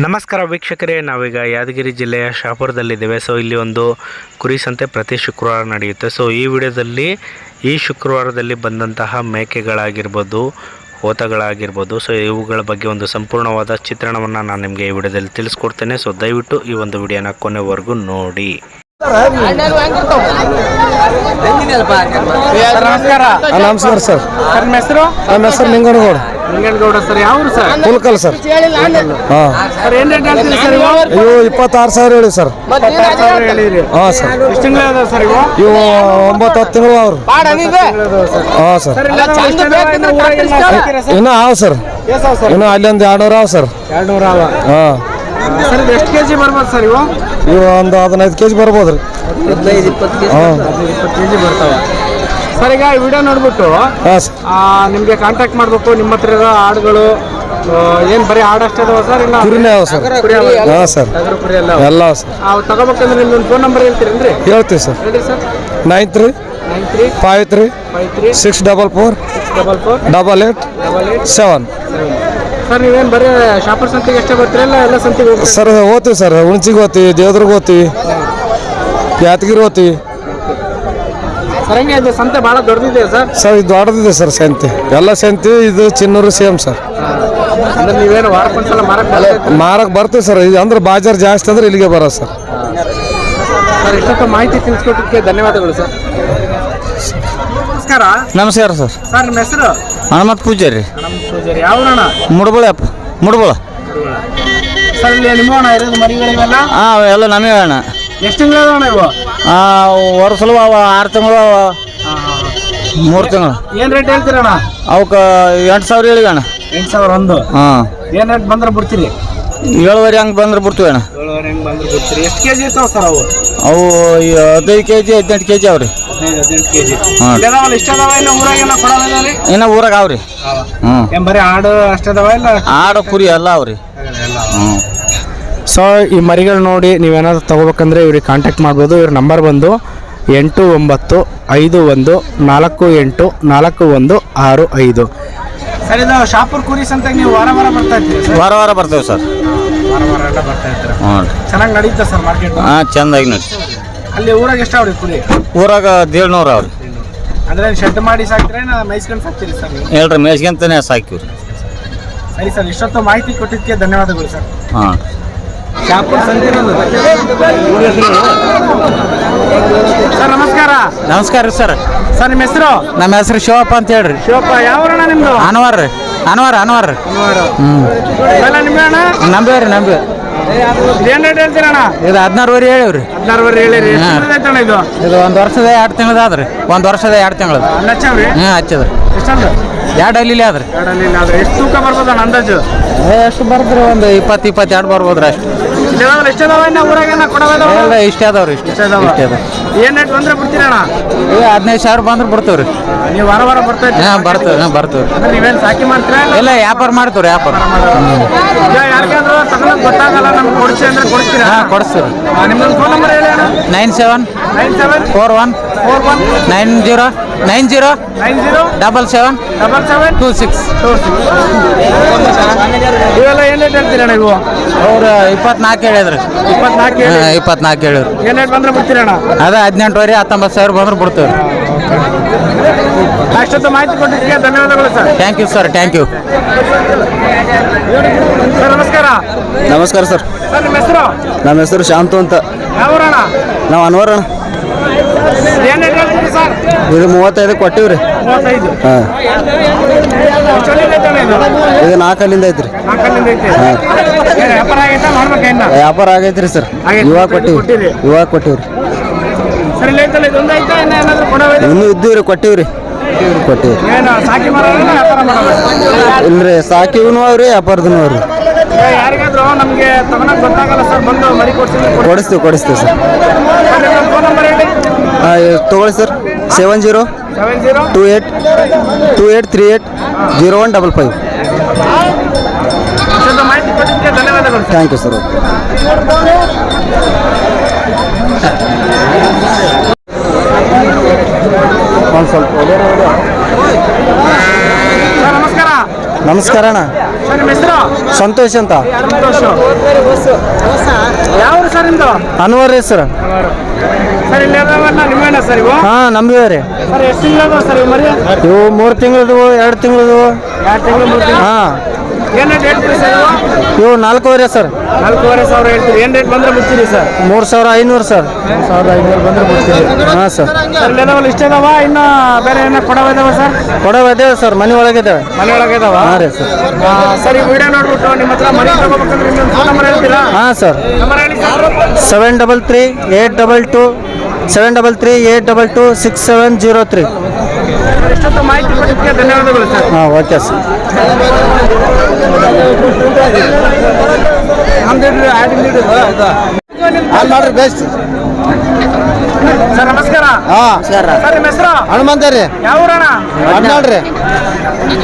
ನಮಸ್ಕಾರ ವೀಕ್ಷಕರೇ ನಾವೀಗ ಯಾದಗಿರಿ ಜಿಲ್ಲೆಯ ಶಾಪುರದಲ್ಲಿದ್ದೇವೆ. ಸೊ ಇಲ್ಲಿ ಒಂದು ಕುರಿ ಸಂತೆ ಪ್ರತಿ ಶುಕ್ರವಾರ ನಡೆಯುತ್ತೆ. ಸೊ ಈ ವಿಡಿಯೋದಲ್ಲಿ ಈ ಶುಕ್ರವಾರದಲ್ಲಿ ಬಂದಂತಹ ಮೇಕೆಗಳಾಗಿರ್ಬೋದು ಹೋತಗಳಾಗಿರ್ಬೋದು ಸೊ ಇವುಗಳ ಬಗ್ಗೆ ಒಂದು ಸಂಪೂರ್ಣವಾದ ಚಿತ್ರಣವನ್ನು ನಾನು ನಿಮಗೆ ಈ ವಿಡಿಯೋದಲ್ಲಿ ತಿಳಿಸ್ಕೊಡ್ತೇನೆ. ಸೊ ದಯವಿಟ್ಟು ಈ ಒಂದು ವಿಡಿಯೋನ ಕೊನೆವರೆಗೂ ನೋಡಿ. ನಮಸ್ಕಾರ. ನಮಸ್ಕಾರ. ಸರ್ ನಿಮ್ಮ ಹೆಸರು? ನಮ್ಮ ಹೆಸರು ನಿಂಗನಗೌಡ ನಿಂಗನಗೌಡ ಸರ್ ಯಾವ ಸರ್? ಹುಲ್ಕಲ್ ಸರ್. ಹಾಂ. ಸರ್ ಏನ್ ರೇಟ್ ಹೇಳ್ತೀರಿ ಸರ್ ಇವು? ಇವು ಇಪ್ಪತ್ತಾರು ಸಾವಿರ ಹೇಳಿ ಸರ್. ಹೇಳಿರಿ. ಹಾಂ ಸರ್. ಎಷ್ಟು ತಿಂಗಳು ಅದಾವ ಸರ್ ಇವು? ಇವು ಒಂಬತ್ತು ಹತ್ತು ತಿಂಗಳು ಅವ್ರು. ಹಾಂ ಸರ್. ಸರ್ ಇಲ್ಲ ಎಷ್ಟು ಹಾಕಿರಾ ಸರ್? ಇನ್ನೂ ಹಾವ್ ಸರ್. ಇನ್ನೂ ಅಲ್ಲೊಂದು ಎರಡ್ನೂರು ಹಾವ್ ಸರ್. ಅವ ಹಾಂ. ಸರ್ ಇದು ಎಷ್ಟು ಕೆಜಿ ಬರ್ಬೋದು ಸರ್ ಇವು? ಇವು ಒಂದು ಹದಿನೈದು ಕೆ ಜಿ ಬರ್ಬೋದು. ರೀ ಹದಿನೈದು ಕೆಜಿ ಇಪ್ಪತ್ತು ಕೆಜಿ ಬರ್ತಾವ. ಸರ್ ಈಗ ವಿಡಿಯೋ ನೋಡ್ಬಿಟ್ಟು ನಿಮ್ಗೆ ಕಾಂಟ್ಯಾಕ್ಟ್ ಮಾಡ್ಬೇಕು ನಿಮ್ಮ ಹತ್ರ ಇರೋ ಹಾಡುಗಳು ಏನ್ ಬರೀ ಹಾಡಷ್ಟೇ ಅಷ್ಟೇ ಅದಾವ ಸರ್ ಇಲ್ಲ? ಕುರಿನೇ ಅವ ಸರ್ ಕುರಿ ಅವ? ಹಾಂ ಸರ್ ಟಗರು ಕುರಿ ಎಲ್ಲ ಎಲ್ಲ ಸರ್ ಅವು ತಗೋಬೇಕಂದ್ರೆ ನಿಮ್ದೊಂದು ಫೋನ್ ನಂಬರ್ ಹೇಳ್ತೀರೇನ್ರಿ? ಹೇಳ್ತೀವಿ sir nine three nine three five three five three six double four double four double eight double eight seven sir ನೀವೇನು ಬರೀ ಶಾಪರ್ ಸಂತಿಗೆ ಅಷ್ಟೇ ಬರ್ತೀರಲ್ಲ ಎಲ್ಲ ಸಂತಿಗೆ ಹೋಗ್ತೀರಿ? ಸರ್ ಓದ್ತೀವಿ ಸರ್ ಹುಣಸಿಗೆ ಓದ್ತೀವಿ ದೇವದ್ರಿಗೆ ಓದ್ತೀವಿ ಯಾತಗಿರಿ ಓದ್ತೀವಿ ಹಂಗೆ ಇದು ಸಂತೆ ಭಾಳ ದೊಡ್ಡದಿದೆ ಸರ್? ಸರ್ ಇದು ದೊಡ್ಡದಿದೆ ಸರ್ ಸಂತೆ. ಎಲ್ಲ ಸಂತೆ ಇದು ಚಿನ್ನೂರು ಸೇಮ್ ಸರ್. ಅಂದ್ರೆ ನೀವೇನು ವಾರಕ್ಕೊಂದ್ಸಲ ಮಾರಕ್ ಬರ್ತೀರಿ ಮಾರಕ್ಕೆ ಬರ್ತೀವಿ ಸರ್. ಇದು ಅಂದ್ರೆ ಬಾಜಾರ್ ಜಾಸ್ತಿ ಅಂದ್ರೆ ಇಲ್ಲಿಗೆ ಬರೋದು ಸರ್. ಸರ್ ಇಷ್ಟೊತ್ತು ಮಾಹಿತಿ ತಿಳಿಸ್ಕೊಟ್ಟಿದ್ದಕ್ಕೆ ಧನ್ಯವಾದಗಳು ಸರ್. ನಮಸ್ಕಾರ. ನಮಸ್ಕಾರ ಸರ್. ಸರ್ ನಿಮ್ಮ ಹೆಸರು? ಹನುಮತ್ ಪೂಜಾರಿ. ಪೂಜಾರಿ. ಯಾವ ಅಣ್ಣ ಮುಡಬಳಪ್ಪ ಮುಡಬಳ. ಸರ್ ಇಲ್ಲಿ ನಿಮ್ಮ ಅಣ್ಣ ಇರೋದು ಮರಿಗಳಿವೆಲ್ಲ? ಹಾಂ ಎಲ್ಲ ನಮಗೆ ಅಣ್ಣ. ಎಷ್ಟು ತಿಂಗಳು ಅಣ್ಣ ಇವು? ವರ್ಷಲು ಅವ ಆರು ತಿಂಗಳು ಅವ. ಮೂರು ತಿಂಗಳು. ಏನು ರೇಟ್ ಹೇಳ್ತೀರಣ್ಣ ಅವಕ್ಕೆ ಎಂಟು ಸಾವಿರ ಹೇಳಿ ಅಣ್ಣ. ಎಂಟು ಸಾವಿರ ಒಂದು. ಹಾಂ. ಏನು ರೇಟ್ ಬಂದ್ರೆ ಬಿಡ್ತೀರಿ? ಏಳುವರೆ ಹಂಗೆ ಬಂದ್ರೆ ಬಿಡ್ತೀವಿ ಅಣ್ಣ. ಏಳುವರೆ ಹಂಗೆ ಬಂದ್ರೆ ಬಿಡ್ತೀರಿ. ಎಷ್ಟು ಕೆ ಜಿ ಇರ್ತಾವೆ ಸರ್ ಅವು? ಅವು ಈ ಹದಿನೈದು ಕೆ ಜಿ ಹದಿನೆಂಟು ಕೆ ಜಿ ಅವ್ರಿ ಹದಿನೆಂಟು ಕೆ ಜಿ ಹಾಂ ಇದಾವಲ್ಲ ಇಷ್ಟ ಅದಾವ ಇಲ್ಲ ಊರಾಗೆಲ್ಲ ಕೊಡೋದಿಲ್ಲ ರೀ ಇನ್ನು ಊರಾಗ ಅವ್ರಿ. ಹ್ಞೂ ಏನ್ ಬರೀ ಆಡು ಅಷ್ಟೇ ಅದಾವ ಇಲ್ಲ? ಆಡು ಕುರಿ ಎಲ್ಲ ಅವ್ರಿ. ಹ್ಞೂ ಸೊ ಈ ಮರಿಗಳು ನೋಡಿ ನೀವೇನಾದರೂ ತಗೋಬೇಕಂದ್ರೆ ಇವ್ರಿಗೆ ಕಾಂಟ್ಯಾಕ್ಟ್ ಮಾಡ್ಬೋದು. ಇವ್ರ ನಂಬರ್ ಬಂದು ಎಂಟು ಒಂಬತ್ತು ಐದು ಒಂದು ನಾಲ್ಕು ಎಂಟು ನಾಲ್ಕು ಒಂದು ಆರು ಐದು. ಸರ್ ಇದು ಶಾಪುರ್ ಕುರಿ ಸಂತೆಗೆ ನೀವು ವಾರ ವಾರ ಬರ್ತಾ ಇರ್ತೀರಿ ವಾರ ವಾರ ಬರ್ತೇವೆ ಸರ್. ವಾರ ವಾರ ಎಲ್ಲ ಬರ್ತಾ ಇರ್ತೀರ ಹ್ಞೂ ರೀ. ಚೆನ್ನಾಗಿ ನಡೀತಾ ಸರ್ ಮಾರ್ಕೆಟ್ ಹಾಂ ಚೆಂದಾಗಿ ನೋಡಿ ಅಲ್ಲಿ ಊರಾಗ ಎಷ್ಟು ಅವ್ರಿ ಕುರಿ? ಊರಾಗ ಏಳ್ನೂರು ಅವ್ರಿ. ಅಂದ್ರೆ ಶೆಡ್ ಮಾಡಿ ಸಾಕ್ತೀರಾ ನಾ ಮೈಸ್ಕೊಂಡು ಸಾಕ್ತೀರಿ ಸರ್ ನೀವು? ಹೇಳ್ರಿ ಮೇಸ್ಗೆಂತಾನೆ ಸಾಕಿವ್ರಿ ಸರಿ ಸರ್ ಇಷ್ಟೊತ್ತು ಮಾಹಿತಿ ಕೊಟ್ಟಿದ್ದಕ್ಕೆ ಧನ್ಯವಾದಗಳು ಸರ್. ಹಾಂ. ಸರ್ ನಮಸ್ಕಾರ. ನಮಸ್ಕಾರ ರೀ ಸರ್. ಸರ್ ನಿಮ್ಮ ಹೆಸರು? ನಮ್ಮ ಹೆಸರು ಶಿವಪ್ಪ ಅಂತ ಹೇಳ್ರಿ. ಶಿವಪ್ಪ ಯಾವ ಅಣ್ಣ ನಿಮ್ದು? ಅನ್ವರ್ ರೀ. ಅನ್ವಾರ್ ಅನ್ವಾರ್ ರೀ. ಹ್ಞೂ ಎಲ್ಲ ನಿಮ್ಮ ಅಣ್ಣ? ನಂಬೇ ರೀ ನಂಬಿ ಏನ್ ರೇಟ್ ಹೇಳ್ತೀರಣ್ಣ ಇದು ಹದಿನಾರುವರೆ ಹೇಳಿವ್ರಿ. ಹದಿನಾರುವರೆ ಹೇಳಿರಿ. ತಿಂಗ್ಳು ಇದು? ಇದು ಒಂದು ವರ್ಷದ ಎರಡು ತಿಂಗಳ ಆದ್ರಿ. ಒಂದು ವರ್ಷದ ಎರಡು ತಿಂಗಳದ. ಹಣ್ಣು ಹಚ್ಚವ್ರಿ? ಹ್ಞೂ ಹಚ್ಚದ್ರಿ ಎರಡು ಅಲ್ಲಿ ಆದ್ರಿ. ಎಷ್ಟು ತೂಕ ಬರ್ಬೋದಣ್ಣ ಅಂದಾಜು? ಎಷ್ಟು ಬರ್ದ್ರಿ ಒಂದು ಇಪ್ಪತ್ತು ಇಪ್ಪತ್ತೆರಡು ಬರ್ಬೋದ್ರಿ ಅಷ್ಟು. ಇದಾವಲ್ಲ ಎಷ್ಟು ಅದಾವ ಇನ್ನ ಊರಾಗೆಲ್ಲ ಕೊಡವ ಎಲ್ಲ ಇಷ್ಟ ಅದಾವ್ರಿ ಇಷ್ಟ. ಇಷ್ಟ ಅದಾವ? ಇಷ್ಟ ಅದಾವ ಏನ್ ರೇಟ್ ಬಂದ್ರೆ ಬಿಡ್ತೀರಣ್ಣ? ಏ ಹದಿನೈದು ಸಾವಿರ ಬಂದ್ರೆ ಬಿಡ್ತೇವ್ರಿ ನೀವು ವಾರ ವಾರ ಬರ್ತಾ ಇದ್ದೀರಿ ಹಾಂ ಬರ್ತೇವೆ ಹಾಂ ಬರ್ತೇವೆ. ಅಂದ್ರೆ ನೀವೇನ್ ಸಾಕಿ ಮಾಡ್ತೀರಾ ಇಲ್ಲ? ಎಲ್ಲ ವ್ಯಾಪಾರ ಮಾಡ್ತೇವ್ರಿ ವ್ಯಾಪಾರ. ಈಗ ಯಾರಿಗಾದ್ರೂ ತಗೊಳಕ್ ಗೊತ್ತಾಗಲ್ಲ ನಮ್ಗೆ ಕೊಡ್ಸಿ ಅಂದ್ರೆ ಕೊಡ್ತೀರಾ? ಹಾಂ ಕೊಡಿಸ್ತೀವಿ. ಆ, ನಿಮ್ಮೊಂದು ಫೋನ್ ನಂಬರ್ ಹೇಳಿ ಅಣ್ಣ. Nine seven nine seven four one nine zero nine zero nine zero double seven double seven two six. ಇವೆಲ್ಲ ಏನ್ ರೇಟ್ ಹೇಳ್ತೀರಣ್ಣ ಇವು? ಅವ್ರು ಇಪ್ಪತ್ನಾಲ್ಕು ಹೇಳಿದ್ರು. ಇಪ್ಪತ್ನಾಲ್ಕು ಇಪ್ಪತ್ನಾಲ್ಕು ಹೇಳಿದ್ರು. ಏನ್ ರೇಟ್ ಬಂದ್ರೆ ಬಿಡ್ತೀರಣ್ಣ? ಅದೇ ಹದಿನೆಂಟುವರೆ ಹತ್ತೊಂಬತ್ತು ಸಾವಿರ ಬಂದ್ರೆ ಬಿಡ್ತೀವಿ. ಅಷ್ಟೊತ್ತು ಮಾಹಿತಿ ಕೊಟ್ಟಿದ್ದಕ್ಕೆ ಧನ್ಯವಾದಗಳು sir. Thank you sir thank you sir ನಮಸ್ಕಾರ. ನಮಸ್ಕಾರ ಸರ್. ಸರ್ ನಿಮ್ಮ ಹೆಸರು? ನಮ್ಮ ಹೆಸರು ಶಾಂತು ಅಂತ. ನಾವು ಅನ್ವರಣ ಏನ್ ರೇಟ್ ಹೇಳ್ತೀರಿ ಸರ್ ಇದು ಮೂವತ್ತೈದು ಕೊಟ್ಟಿವ್ರಿ. ರೀ ಹಾಂ ಇದು ನಾಲ್ಕಲ್ಲಿಂದ ಐತ್ರಿ. ವ್ಯಾಪಾರ ಆಗೈತ್ರಿ ಸರ್. ಇವಾಗ ಕೊಟ್ಟಿರಿ. ಕೊಟ್ಟಿವಿ ಇವಾಗ ಕೊಟ್ಟಿವ್ರಿ. ಇನ್ನ ಇದ್ದೀವ್ರಿ ಕೊಟ್ಟಿವ್ರಿ. ಕೊಟ್ಟಿವ್ರಿ. ಇಲ್ರಿ ಸಾಕಿವ್ನು ಅವ್ರಿ ವ್ಯಾಪಾರದೂ ಅವ್ರಿ. ಕೊಡಿಸ್ತೀವಿ ಕೊಡಿಸ್ತೀವಿ ಸರ್. ತೊಗೊಳ್ಳಿ sir. Seven zero seven zero two eight two eight three eight zero one double five ಧನ್ಯವಾದಗಳು ಥ್ಯಾಂಕ್ ಯು ಸರ್ ಒಂದು ಸ್ವಲ್ಪ ಸರ್ ನಮಸ್ಕಾರ. ನಮಸ್ಕಾರ ಅಣ್ಣ. ಸರ್ ಹೆಸರು? ಸಂತೋಷ್ ಅಂತ. ಯಾವ ಸರ್ ನಿಮ್ದು? ಅನ್ವರ್ ಸರ್. ಸರ್ ಇಲ್ಲಿ ಅದಾವಲ್ಲ ನಿಮ್ಮೇನ ಸರ್ ಇವು? ಹಾಂ ನಮ್ದಿವೆ ರೀ ಸರ್ ಎಷ್ಟು ತಿಂಗಳು ಸರ್ ಇವು ಮರಿ? ಇವು ಮೂರು ತಿಂಗಳದು ಎರಡು ತಿಂಗಳದು ಎರಡು ತಿಂಗಳು ಮೂರು ತಿಂಗಳು? ಹಾಂ. ಏನು ರೇಟ್ ಹೇಳ್ತೀರಿ ಸರ್ ಇವು? ನಾಲ್ಕೂವರೆ ಸರ್. ನಾಲ್ಕೂವರೆ ಸಾವಿರ ಹೇಳ್ತೀರಿ. ಏನು ರೇಟ್ ಬಂದ್ರೆ ಬಿಡ್ತೀರಿ ಸರ್? ಮೂರು ಸಾವಿರ ಐನೂರು ಸರ್. ಸಾವಿರದ ಐನೂರು ಬಂದ್ರೆ ಬಿಡ್ತೀರಿ ಹಾಂ ಸರ್. ಸರ್ ಇಲ್ಲಿ ಅದಾವಲ್ಲ ಇಷ್ಟ ಇದಾವ ಇನ್ನು ಬೇರೆ ಏನೋ ಕೊಡವ ಇದಾವ ಸರ್? ಕೊಡವ ಇದ್ದೇವೆ ಸರ್ ಮನೆ ಒಳಗೆ ಇದಾವೆ. ಮನೆ ಒಳಗೆ ಇದಾವ? ಹಾಂ ರೀ ಸರ್. ಸರ್ ಈ ವಿಡಿಯೋ ನೋಡ್ಬಿಟ್ಟು ನಿಮ್ಮ ಹತ್ರ ಮನೆ ತಗೋಬೇಕಂದ್ರೆ ನಂಬರ್ ಹೇಳ್ತೀರಾ? ಹಾಂ ಸರ್. ನಂಬರ್ ಹೇಳಿ sir. Seven double three eight double two seven double three eight double two six seven zero three ಎಷ್ಟೊತ್ತು ಮಾಹಿತಿ ಕೊಟ್ಟಿದ್ದಕ್ಕೆ ಧನ್ಯವಾದಗಳು ಸರ್. ಹಾಂ ಓಕೆ ಸರ್ ಬೆಸ್ಟ್ ಸರ್ ನಮಸ್ಕಾರ. ಹಾಂ. ಸರ್ ನಿಮ್ಮ ಹೆಸರು? ಹನುಮಂತ ರೀ ಯಾವ ಊರಣ ಹನ್ನೆರಡು ರೀ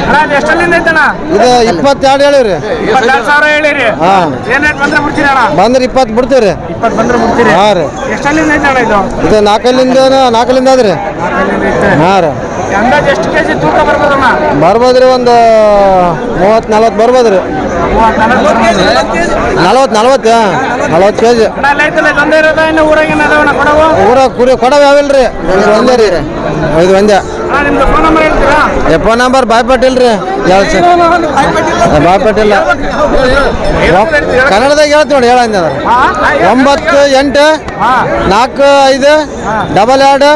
ಅಣ್ಣ ಎಷ್ಟಲ್ಲಿಂದ ಐತಣ್ಣ? ಇದು ಇಪ್ಪತ್ತೆರಡು ಹೇಳಿವ್ರಿ. ಇಪ್ಪತ್ತೆರಡು ಸಾವಿರ ಹೇಳಿರಿ. ಹಾಂ. ಏನ್ ರೇಟ್ ಬಂದ್ರೆ ಬಿಡ್ತೀರಿ ಅಣ್ಣ? ಬಂದ್ರೆ ಇಪ್ಪತ್ತು ಬಿಡ್ತೀವಿ ರೀ ಇಪ್ಪತ್ತು ಬಂದ್ರೆ ಬಿಡ್ತೀರಿ? ಹಾಂ ರೀ. ಎಷ್ಟಲ್ಲಿಂದ ಇದು? ಇದು ನಾಲ್ಕಲ್ಲಿಂದ ನಾಲ್ಕಲ್ಲಿಂದ ಅದ್ರಿ ಹಾಂ ರೀ. ಅಂದಾಜು ಎಷ್ಟು ಕೆಜಿ ತೂಕ ಬರ್ಬೋದಣ್ಣ? ಬರ್ಬೋದ್ರಿ ಒಂದು ಮೂವತ್ತು ನಲ್ವತ್ತು ಬರ್ಬೋದ್ರಿ. ನಲ್ವತ್ತು ನಲ್ವತ್ತು ನಲ್ವತ್ತು ಕೆ ಜಿ ಊರ ಕುರಿ ಕೊಡವ ಯಾವಿಲ್ರಿ? ಒಂದೇ ರೀ. ಇದು ಒಂದೇ. ಫೋನ್ ನಂಬರ್ ಹೇಳ್ತೀರಾ? ಎಪ್ಪ ನಂಬರ್ ಬಾಯ್ ಪಟೇಲ್ ರೀ. ಬಾಯ್ ಪಟೇಲ್ ಕನ್ನಡದಾಗ ಹೇಳ್ತಿ ನೋಡಿ ಹೇಳ ಅಂದ ಒಂಬತ್ತು ಎಂಟು ನಾಲ್ಕು ಐದು ಡಬಲ್ ಎರಡು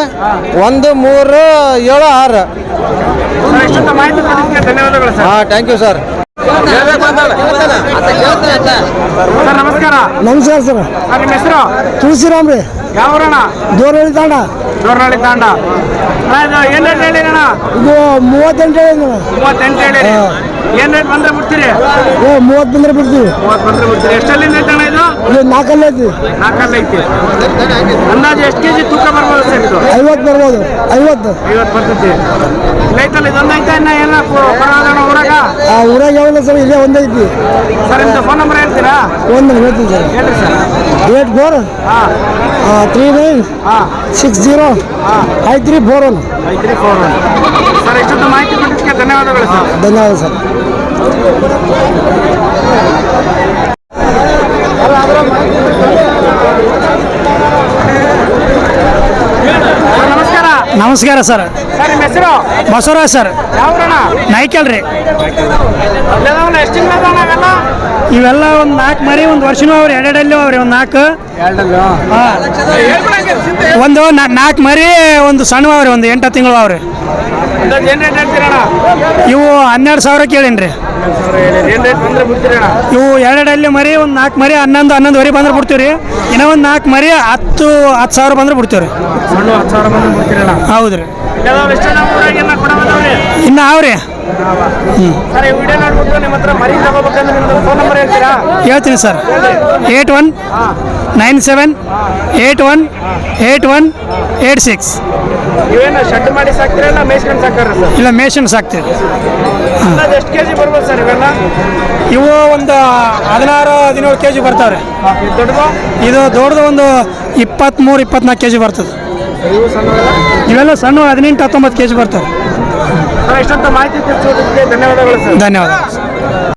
ಒಂದು ಮೂರು ಏಳು ಆರು. ಮಾಹಿತಿ ಕೊಟ್ಟಿದ್ದಕ್ಕೆ ಧನ್ಯವಾದಗಳು ಸರ್. ಹಾಂ ಥ್ಯಾಂಕ್ ಯು ಸರ್ ನಮಸ್ಕಾರ. ನಮಸ್ಕಾರ ಸರ್. ನಿಮ್ಮ ಹೆಸರು? ತುಳಸಿರಾಮ್ ರೀ. ಯಾವ ಊರಣ್ಣ ದೂರ ತಾಂಡ. ದೂರನಹಳ್ಳಿ ತಾಂಡ. ಏನ್ ರೇಟ್ ಹೇಳಿರಿ ಇದು ಮೂವತ್ತೆಂಟು ಹೇಳಿದ್ರು ಮೂವತ್ತೆಂಟು ಹೇಳಿರಿ ಏನ್ ರೇಟ್ ಬಂದ್ರೆ ಬಿಡ್ತೀರಿ? ಏ ಮೂವತ್ತು ಬಂದ್ರೆ ಬಿಡ್ತೀವಿ. ಮೂವತ್ತು ಬಂದ್ರೆ ಬಿಡ್ತೀರಿ. ಇದು? ಇದು ನಾಲ್ಕಲ್ಲಿ ಐತಿ. ನಾಲ್ಕಲ್ಲಿ ಐತಿ. ಅಂದಾಜು ಎಷ್ಟು ಕೆಜಿ ತೂಕ ಬರ್ಬೋದು ಸರ್ ಇದು ಐವತ್ತು ಬರ್ಬೋದು. ಐವತ್ತು. ಐವತ್ತು ಬರ್ತೈತಿ. ಲೈತಲ್ಲಿ ಇದೊಂದು ಐತೆ ಇನ್ನ ಏನ ಕೊಡೋದಣ್ಣ ಊರಾಗ? ಆ ಊರಾಗ ಯಾವ ಸರ್? ಇಲ್ಲೇ ಒಂದೈತಿ ಸರ್ ನಿಮ್ದು ಫೋನ್ ನಂಬರ್ ಹೇಳ್ತೀರಾ? ಒಂದು ಹೇಳ್ತೀನಿ ಸರ್. ಹೇಳ್ರಿ sir. Eight four three nine six zero five three four one. ಐದು ತ್ರೀ ಫೋರ್ ಸರ್ ಇಷ್ಟೊಂದು ಮಾಹಿತಿ ಕೊಟ್ಟಿದ್ದಕ್ಕೆ ಧನ್ಯವಾದಗಳು ಸರ್. ಧನ್ಯವಾದ ಸರ್. ಸರ್ ನಮಸ್ಕಾರ ಸರ್. ಸರ್ ನಿಮ್ಮ ಹೆಸರು? ಬಸವರಾಜ್ ಸರ್. ಯಾವ್ರಣ್ಣ? ನಾಯ್ಕಲ್ ರೀ. ಎಷ್ಟು ಇವೆಲ್ಲ ಒಂದು ನಾಲ್ಕು ಮರಿ ಒಂದು ವರ್ಷನೂ ಅವ್ರಿ ಎರಡೆರಡಲ್ಲಿ ಅವ್ರಿ ಒಂದು ನಾಲ್ಕು. ಒಂದು ನಾಲ್ಕು ಮರಿ ಒಂದು ಸಣ್ಣ ಅವ್ರಿ ಒಂದು ಎಂಟು ತಿಂಗಳು ಅವ್ರಿ ಇವು ಹನ್ನೆರಡು ಸಾವಿರ ಕೇಳೀನಿ ಇವು ಎರಡಲ್ಲಿ ಮರಿ ಒಂದು ನಾಲ್ಕು ಮರಿ ಹನ್ನೊಂದು ಹನ್ನೊಂದುವರೆ ಬಂದ್ರೆ ಬಿಡ್ತೀವಿ ರೀ ಇನ್ನೂ ಒಂದು ನಾಲ್ಕು ಮರಿ ಹತ್ತು ಹತ್ತು ಸಾವಿರ ಬಂದ್ರೆ ಬಿಡ್ತೀವಿ ರೀ ಹೌದು ರೀ ಇನ್ನು ಅವ್ರಿ. ಹೇಳ್ತೀನಿ sir. Eight one nine seven eight one eight one eight six. ನೀವೇನು ಶೆಡ್ ಮಾಡಿ ಸಾಕ್ತೀರಾ ಇಲ್ಲ ಮೇಯ್ಸ್ಕೊಂಡು ಸಾಕಾರ ಸರ್? ಇಲ್ಲ ಮೇಷನ್ ಸಾಕ್ತೀವಿ. ಅಂದಾಜು ಎಷ್ಟು ಕೆಜಿ ಬರ್ಬೋದು ಸರ್ ಇವೆಲ್ಲ? ಇವು ಒಂದು ಹದಿನಾರು ಹದಿನೇಳು ಕೆ ಜಿ ಬರ್ತಾವ್ರಿ ಇದು ದೊಡ್ಡದು? ಇದು ದೊಡ್ಡದು ಒಂದು ಇಪ್ಪತ್ತ್ಮೂರು ಇಪ್ಪತ್ನಾಲ್ಕು ಕೆ ಜಿ ಬರ್ತದೆ. ಇವು ಸಣ್ಣವೆಲ್ಲ? ಇವೆಲ್ಲ ಸಣ್ಣ ಹದಿನೆಂಟು ಹತ್ತೊಂಬತ್ತು ಕೆ ಜಿ ಬರ್ತವೆ. ಸರ್ ಇಷ್ಟಂತ ಮಾಹಿತಿ ತಿಳಿಸೋದಕ್ಕೆ ಧನ್ಯವಾದಗಳು ಸರ್. ಧನ್ಯವಾದ